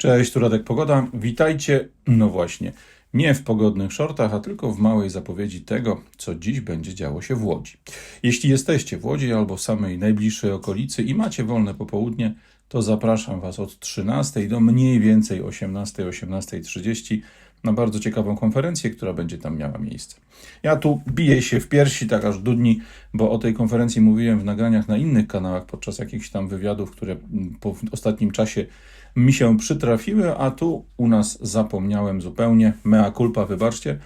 Cześć, tu Radek Pogoda. Witajcie, no właśnie, nie w pogodnych shortach, a tylko w małej zapowiedzi tego, co dziś będzie działo się w Łodzi. Jeśli jesteście w Łodzi albo w samej najbliższej okolicy i macie wolne popołudnie, to zapraszam Was od 13 do mniej więcej 18, 18.30 na bardzo ciekawą konferencję, która będzie tam miała miejsce. Ja tu biję się w piersi tak aż dudni, bo o tej konferencji mówiłem w nagraniach na innych kanałach podczas jakichś tam wywiadów, które po ostatnim czasie mi się przytrafiły, a tu u nas zapomniałem zupełnie. Mea culpa, wybaczcie.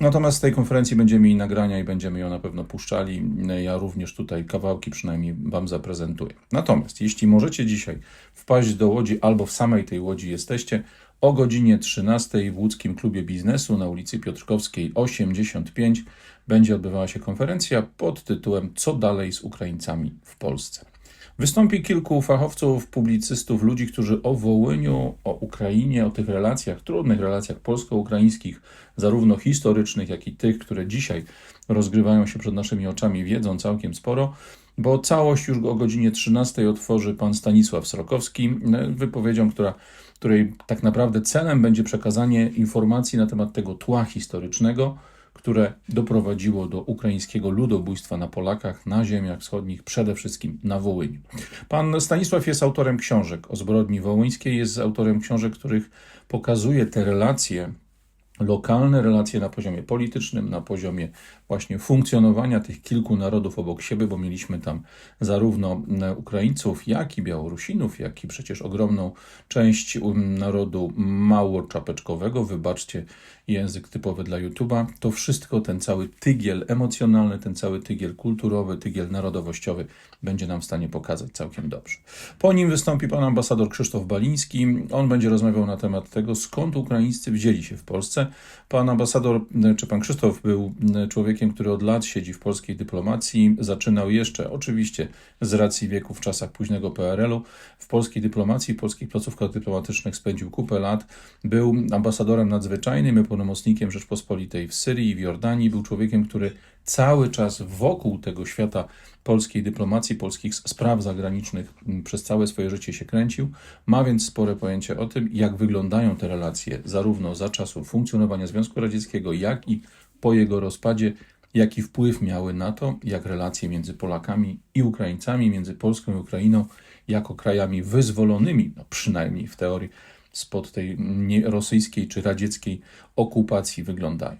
Natomiast z tej konferencji będziemy mieli nagrania i będziemy ją na pewno puszczali. Ja również tutaj kawałki przynajmniej Wam zaprezentuję. Natomiast jeśli możecie dzisiaj wpaść do Łodzi albo w samej tej Łodzi jesteście, o godzinie 13 w Łódzkim Klubie Biznesu na ulicy Piotrkowskiej 85 będzie odbywała się konferencja pod tytułem Co dalej z Ukraińcami w Polsce. Wystąpi kilku fachowców, publicystów, ludzi, którzy o Wołyniu, o Ukrainie, o tych relacjach, trudnych relacjach polsko-ukraińskich, zarówno historycznych, jak i tych, które dzisiaj rozgrywają się przed naszymi oczami, wiedzą całkiem sporo, bo całość już o godzinie 13 otworzy pan Stanisław Srokowski wypowiedzią, która, której tak naprawdę celem będzie przekazanie informacji na temat tego tła historycznego, które doprowadziło do ukraińskiego ludobójstwa na Polakach na ziemiach wschodnich, przede wszystkim na Wołyniu. Pan Stanisław jest autorem książek o zbrodni wołyńskiej, jest autorem książek, których pokazuje te relacje lokalne relacje na poziomie politycznym, na poziomie właśnie funkcjonowania tych kilku narodów obok siebie, bo mieliśmy tam zarówno e, Ukraińców, jak i Białorusinów, jak i przecież ogromną część um, narodu mało czapeczkowego, wybaczcie język typowy dla YouTube'a. To wszystko, ten cały tygiel emocjonalny, ten cały tygiel kulturowy, tygiel narodowościowy będzie nam w stanie pokazać całkiem dobrze. Po nim wystąpi pan ambasador Krzysztof Baliński. On będzie rozmawiał na temat tego, skąd Ukraińscy wzięli się w Polsce. Pan ambasador, czy pan Krzysztof był człowiekiem, który od lat siedzi w polskiej dyplomacji. Zaczynał jeszcze, oczywiście z racji wieku w czasach późnego PRL-u, w polskiej dyplomacji, w polskich placówkach dyplomatycznych spędził kupę lat. Był ambasadorem nadzwyczajnym pełnomocnikiem Rzeczpospolitej w Syrii i w Jordanii. Był człowiekiem, który cały czas wokół tego świata polskiej dyplomacji, polskich spraw zagranicznych przez całe swoje życie się kręcił. Ma więc spore pojęcie o tym, jak wyglądają te relacje, zarówno za czasów funkcjonowania Związku Radzieckiego, jak i po jego rozpadzie, jaki wpływ miały na to, jak relacje między Polakami i Ukraińcami, między Polską i Ukrainą, jako krajami wyzwolonymi, no przynajmniej w teorii, spod tej rosyjskiej czy radzieckiej okupacji wyglądają.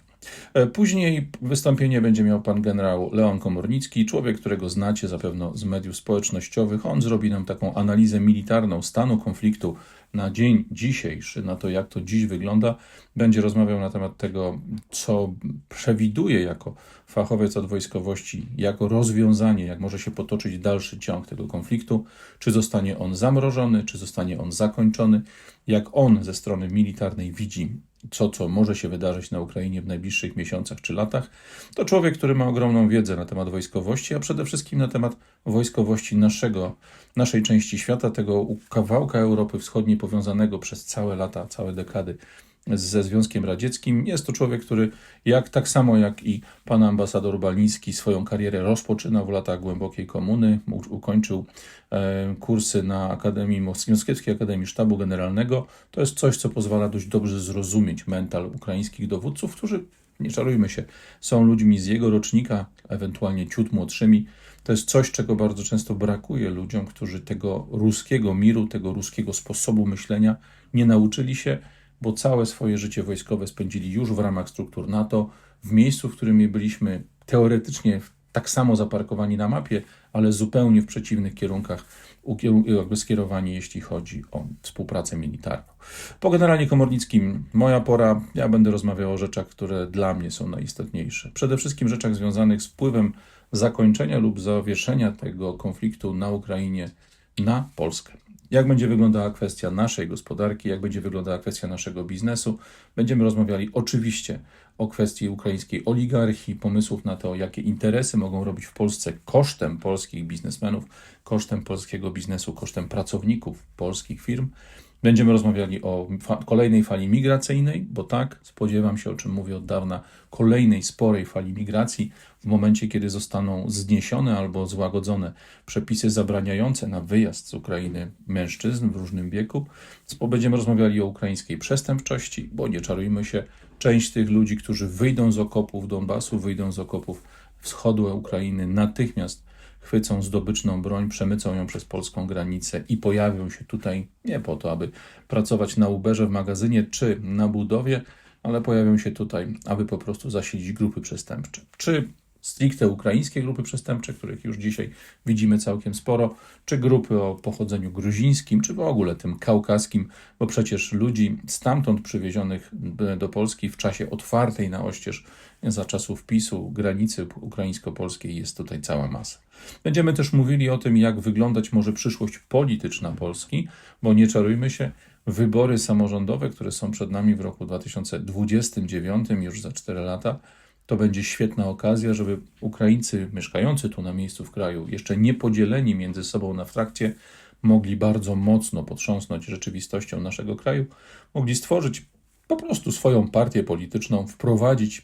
E, później wystąpienie będzie miał pan generał Leon Komornicki, człowiek, którego znacie zapewne z mediów społecznościowych. On zrobi nam taką analizę militarną stanu konfliktu na dzień dzisiejszy, na to, jak to dziś wygląda. Będzie rozmawiał na temat tego, co przewiduje jako fachowiec od wojskowości, jako rozwiązanie, jak może się potoczyć dalszy ciąg tego konfliktu, czy zostanie on zamrożony, czy zostanie on zakończony, jak on ze strony militarnej widzi co, co może się wydarzyć na Ukrainie w najbliższych miesiącach czy latach, to człowiek, który ma ogromną wiedzę na temat wojskowości, a przede wszystkim na temat wojskowości naszego, naszej części świata, tego kawałka Europy Wschodniej powiązanego przez całe lata, całe dekady ze Związkiem Radzieckim. Jest to człowiek, który jak tak samo jak i pan ambasador Baliński swoją karierę rozpoczynał w latach głębokiej komuny, ukończył e, kursy na Akademii Moskiewskiej Akademii Sztabu Generalnego. To jest coś, co pozwala dość dobrze zrozumieć mental ukraińskich dowódców, którzy, nie czarujmy się, są ludźmi z jego rocznika, ewentualnie ciut młodszymi. To jest coś, czego bardzo często brakuje ludziom, którzy tego ruskiego miru, tego ruskiego sposobu myślenia nie nauczyli się bo całe swoje życie wojskowe spędzili już w ramach struktur NATO, w miejscu, w którym byliśmy teoretycznie tak samo zaparkowani na mapie, ale zupełnie w przeciwnych kierunkach, jakby skierowani, jeśli chodzi o współpracę militarną. Po generalnie Komornickim, moja pora, ja będę rozmawiał o rzeczach, które dla mnie są najistotniejsze. Przede wszystkim rzeczach związanych z wpływem zakończenia lub zawieszenia tego konfliktu na Ukrainie na Polskę jak będzie wyglądała kwestia naszej gospodarki, jak będzie wyglądała kwestia naszego biznesu. Będziemy rozmawiali oczywiście o kwestii ukraińskiej oligarchii, pomysłów na to, jakie interesy mogą robić w Polsce kosztem polskich biznesmenów, kosztem polskiego biznesu, kosztem pracowników polskich firm. Będziemy rozmawiali o fa kolejnej fali migracyjnej, bo tak, spodziewam się, o czym mówię od dawna, kolejnej sporej fali migracji w momencie, kiedy zostaną zniesione albo złagodzone przepisy zabraniające na wyjazd z Ukrainy mężczyzn w różnym wieku. Będziemy rozmawiali o ukraińskiej przestępczości, bo nie czarujmy się, część tych ludzi, którzy wyjdą z okopów Donbasu, wyjdą z okopów wschodu Ukrainy, natychmiast chwycą zdobyczną broń, przemycą ją przez polską granicę i pojawią się tutaj nie po to, aby pracować na Uberze w magazynie czy na budowie, ale pojawią się tutaj, aby po prostu zasilić grupy przestępcze. Czy stricte ukraińskie grupy przestępcze, których już dzisiaj widzimy całkiem sporo, czy grupy o pochodzeniu gruzińskim, czy w ogóle tym kaukaskim, bo przecież ludzi stamtąd przywiezionych do Polski w czasie otwartej na oścież za czasów PiSu granicy ukraińsko-polskiej jest tutaj cała masa. Będziemy też mówili o tym, jak wyglądać może przyszłość polityczna Polski, bo nie czarujmy się, wybory samorządowe, które są przed nami w roku 2029, już za 4 lata, to będzie świetna okazja, żeby Ukraińcy mieszkający tu na miejscu w kraju, jeszcze nie podzieleni między sobą na frakcje, mogli bardzo mocno potrząsnąć rzeczywistością naszego kraju, mogli stworzyć po prostu swoją partię polityczną, wprowadzić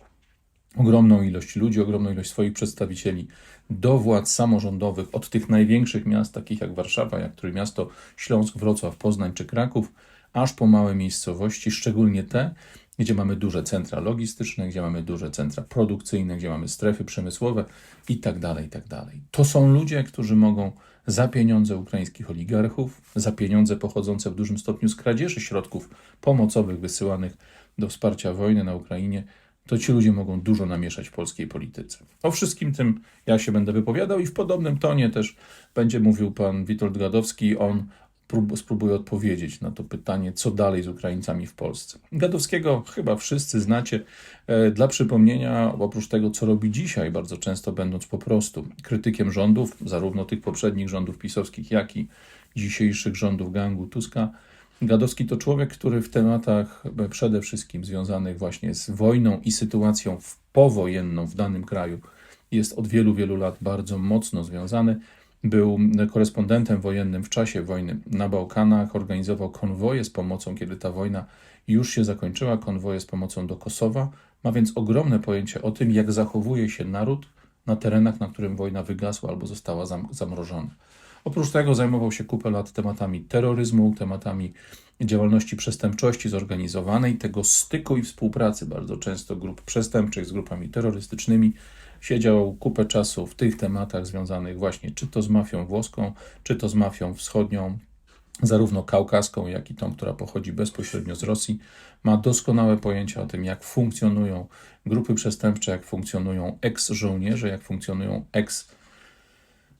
ogromną ilość ludzi, ogromną ilość swoich przedstawicieli do władz samorządowych, od tych największych miast, takich jak Warszawa, jak Trójmiasto, Śląsk, Wrocław, Poznań czy Kraków, aż po małe miejscowości, szczególnie te, gdzie mamy duże centra logistyczne, gdzie mamy duże centra produkcyjne, gdzie mamy strefy przemysłowe i tak dalej, i tak dalej. To są ludzie, którzy mogą za pieniądze ukraińskich oligarchów, za pieniądze pochodzące w dużym stopniu z kradzieży środków pomocowych wysyłanych do wsparcia wojny na Ukrainie, to ci ludzie mogą dużo namieszać w polskiej polityce. O wszystkim tym ja się będę wypowiadał i w podobnym tonie też będzie mówił pan Witold Gadowski. On spróbuję odpowiedzieć na to pytanie, co dalej z Ukraińcami w Polsce. Gadowskiego chyba wszyscy znacie. E, dla przypomnienia, oprócz tego, co robi dzisiaj, bardzo często będąc po prostu krytykiem rządów, zarówno tych poprzednich rządów pisowskich, jak i dzisiejszych rządów gangu Tuska, Gadowski to człowiek, który w tematach e, przede wszystkim związanych właśnie z wojną i sytuacją powojenną w danym kraju jest od wielu, wielu lat bardzo mocno związany. Był korespondentem wojennym w czasie wojny na Bałkanach, organizował konwoje z pomocą, kiedy ta wojna już się zakończyła, konwoje z pomocą do Kosowa. Ma więc ogromne pojęcie o tym, jak zachowuje się naród na terenach, na którym wojna wygasła albo została zamrożona. Oprócz tego zajmował się kupę lat tematami terroryzmu, tematami działalności przestępczości zorganizowanej, tego styku i współpracy bardzo często grup przestępczych z grupami terrorystycznymi. Siedział kupę czasu w tych tematach związanych właśnie czy to z mafią włoską, czy to z mafią wschodnią, zarówno kaukaską, jak i tą, która pochodzi bezpośrednio z Rosji. Ma doskonałe pojęcie o tym, jak funkcjonują grupy przestępcze, jak funkcjonują eks-żołnierze, jak funkcjonują eks-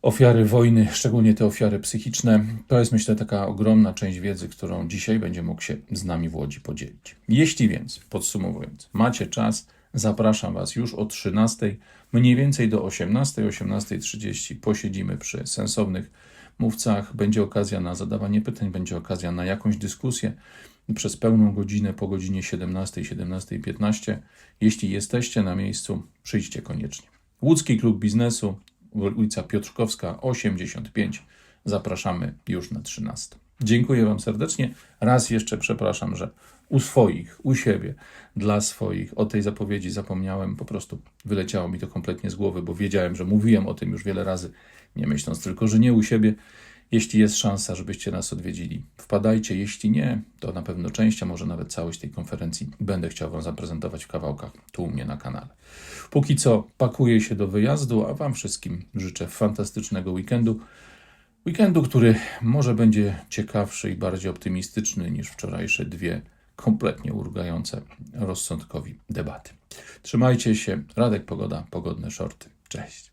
ofiary wojny, szczególnie te ofiary psychiczne. To jest, myślę, taka ogromna część wiedzy, którą dzisiaj będzie mógł się z nami w Łodzi podzielić. Jeśli więc, podsumowując, macie czas, zapraszam Was już o 13, mniej więcej do 18, 18.30 posiedzimy przy sensownych mówcach. Będzie okazja na zadawanie pytań, będzie okazja na jakąś dyskusję przez pełną godzinę po godzinie 17, 17.15. Jeśli jesteście na miejscu, przyjdźcie koniecznie. Łódzki Klub Biznesu, ulica Piotrkowska 85. Zapraszamy już na 13. Dziękuję Wam serdecznie. Raz jeszcze przepraszam, że u swoich, u siebie, dla swoich o tej zapowiedzi zapomniałem. Po prostu wyleciało mi to kompletnie z głowy, bo wiedziałem, że mówiłem o tym już wiele razy, nie myśląc tylko, że nie u siebie. Jeśli jest szansa, żebyście nas odwiedzili, wpadajcie. Jeśli nie, to na pewno część, a może nawet całość tej konferencji będę chciał Wam zaprezentować w kawałkach tu u mnie na kanale. Póki co pakuję się do wyjazdu, a Wam wszystkim życzę fantastycznego weekendu. Weekendu, który może będzie ciekawszy i bardziej optymistyczny niż wczorajsze dwie kompletnie urgające rozsądkowi debaty. Trzymajcie się. Radek Pogoda, pogodne shorty. Cześć.